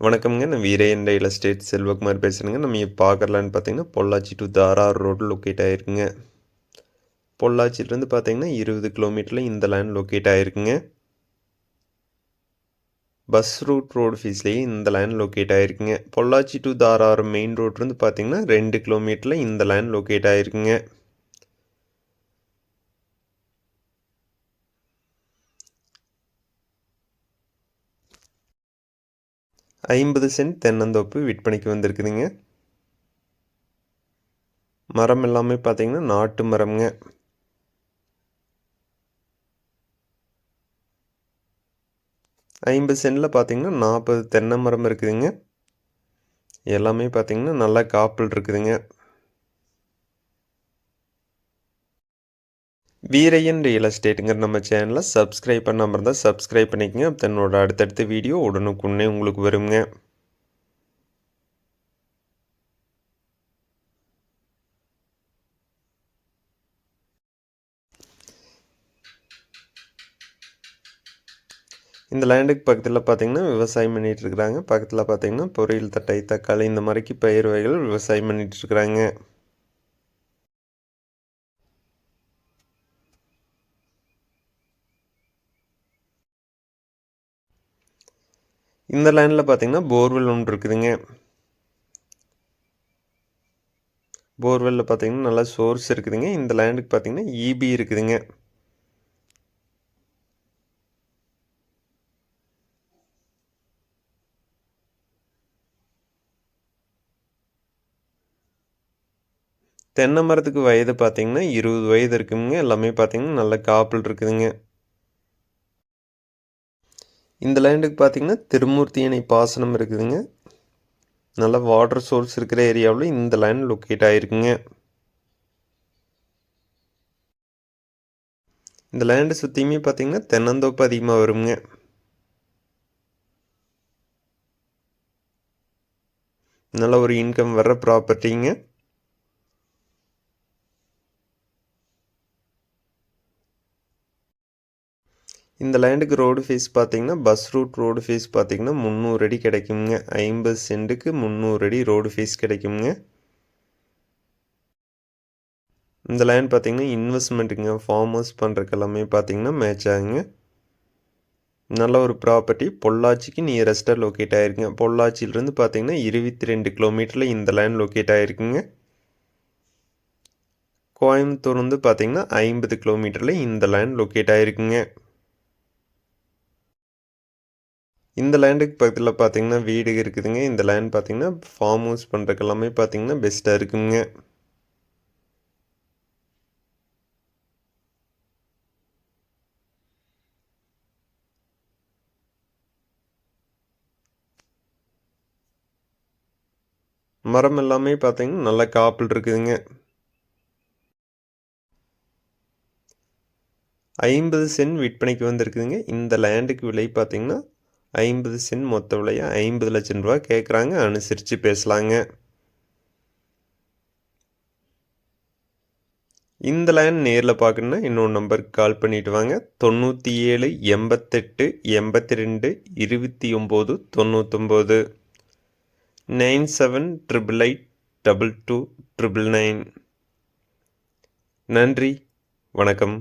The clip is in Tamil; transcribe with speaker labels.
Speaker 1: வணக்கம்ங்க. நான் வீரேந்திர ரியல் எஸ்டேட் செல்வகுமார் பேசுகிறேங்க நம்ம இப்போ பார்க்கலான்னு பார்த்தீங்கன்னா பொள்ளாச்சி டு தாரார் ரோடு லொக்கேட் ஆகிருக்குங்க பொள்ளாச்சியிலேருந்து பார்த்தீங்கன்னா இருபது கிலோமீட்டரில் இந்த லேண்ட் லொக்கேட் ஆகிருக்குங்க பஸ் ரூட் ரோடு ஃபீஸ்லேயே இந்த லேண்ட் லொக்கேட் ஆகிருக்குங்க பொள்ளாச்சி டு தாரார் மெயின் ரோட்லேருந்து பார்த்தீங்கன்னா ரெண்டு கிலோமீட்டரில் இந்த லேண்ட் லொக்கேட் ஆகிருக்குங்க ஐம்பது சென்ட் தென்னந்தோப்பு விற்பனைக்கு வந்திருக்குதுங்க. மரம் எல்லாமே பார்த்தீங்கன்னா நாட்டு மரம்ங்க. ஐம்பது சென்டில் பார்த்தீங்கன்னா நாற்பது தென்னை மரம் இருக்குதுங்க. எல்லாமே பார்த்தீங்கன்னா நல்லா காப்பல் இருக்குதுங்க. வீரையன் ரியல் எஸ்டேட்டுங்கிற நம்ம சேனலை சப்ஸ்கிரைப் பண்ணாமல் இருந்தால் சப்ஸ்கிரைப் பண்ணிக்கங்க. தன்னோட அடுத்தடுத்த வீடியோ உடனுக்குன்னே உங்களுக்கு வருங்க. இந்த லேண்டுக்கு பக்கத்தில் பார்த்தீங்கன்னா விவசாயம் பண்ணிகிட்டு இருக்கிறாங்க. பக்கத்தில் பார்த்தீங்கன்னா பொரியல் தட்டை தக்காளி இந்த மாதிரிக்கு பயிர் வகைகள் விவசாயம் பண்ணிகிட்டு இருக்கிறாங்க. இந்த லைனில் பார்த்தீங்கன்னா போர்வெல் ஒன்று இருக்குதுங்க. போர்வெல்லில் பார்த்தீங்கன்னா நல்லா சோர்ஸ் இருக்குதுங்க. இந்த லேண்டுக்கு பார்த்தீங்கன்னா இபி இருக்குதுங்க. தென்னை மரத்துக்கு வயது பார்த்தீங்கன்னா இருபது வயது இருக்குங்க. எல்லாமே பார்த்தீங்கன்னா நல்ல காப்பிள் இருக்குதுங்க. இந்த லேண்டுக்கு பார்த்தீங்கன்னா திருமூர்த்தி அணை பாசனம் இருக்குதுங்க. நல்ல வாட்டர் சோர்ஸ் இருக்கிற ஏரியாவில் இந்த லேண்ட் லொக்கேட் ஆகிருக்குங்க இந்த லேண்டு சுற்றியுமே பார்த்தீங்கன்னா தென்னந்தோப்பு அதிகமாக வருங்க. நல்ல ஒரு இன்கம் வர்ற ப்ராப்பர்ட்டிங்க இந்த லேண்டுக்கு ரோடு ஃபீஸ் பார்த்தீங்கன்னா பஸ் ரூட் ரோடு ஃபீஸ் பார்த்தீங்கன்னா முந்நூறு அடி கிடைக்குங்க. ஐம்பது சென்ட்டுக்கு முந்நூறு அடி ரோடு ஃபீஸ் கிடைக்குங்க. இந்த லேண்ட் பார்த்தீங்கன்னா இன்வெஸ்ட்மெண்ட்டுங்க ஃபார்ம் ஹவுஸ் பண்ணுறக்கு எல்லாமே பார்த்தீங்கன்னா மேட்ச் ஆகுங்க. நல்ல ஒரு ப்ராப்பர்ட்டி பொள்ளாச்சிக்கு நியரஸ்ட்டாக லொக்கேட் ஆகிருக்குங்க பொள்ளாச்சியிலேருந்து பார்த்தீங்கன்னா இருபத்தி ரெண்டு கிலோமீட்டரில் இந்த லேண்ட் லொக்கேட் ஆகிருக்குங்க கோயம்புத்தூர் வந்து பார்த்தீங்கன்னா ஐம்பது கிலோமீட்டரில் இந்த லேண்ட் லொக்கேட் ஆகிருக்குங்க இந்த லேண்டுக்கு பக்கத்தில் பார்த்தீங்கன்னா வீடு இருக்குதுங்க. இந்த லேண்ட் பார்த்தீங்கன்னா ஃபார்ம் ஹவுஸ் பண்ணுறக்கு எல்லாமே பார்த்தீங்கன்னா பெஸ்ட்டாக இருக்குங்க. மரம் எல்லாமே பார்த்தீங்கன்னா நல்ல காப்பில் இருக்குதுங்க. ஐம்பது சென்ட் விற்பனைக்கு வந்திருக்குதுங்க. இந்த லேண்டுக்கு விலை பார்த்தீங்கன்னா ஐம்பது சென்ட் மொத்த விலையாக ஐம்பது லட்சம் ரூபா கேட்குறாங்க அனுசரித்து பேசலாங்க. இந்த லேண்ட் நேரில் பார்க்கணுன்னா இன்னொரு நம்பருக்கு கால் பண்ணிவிட்டு வாங்க. தொண்ணூற்றி ஏழு எண்பத்தெட்டு எண்பத்தி ரெண்டு இருபத்தி ஒம்பது தொண்ணூற்றொம்பது nine seven triple eight double two triple nine. நன்றி. வணக்கம்.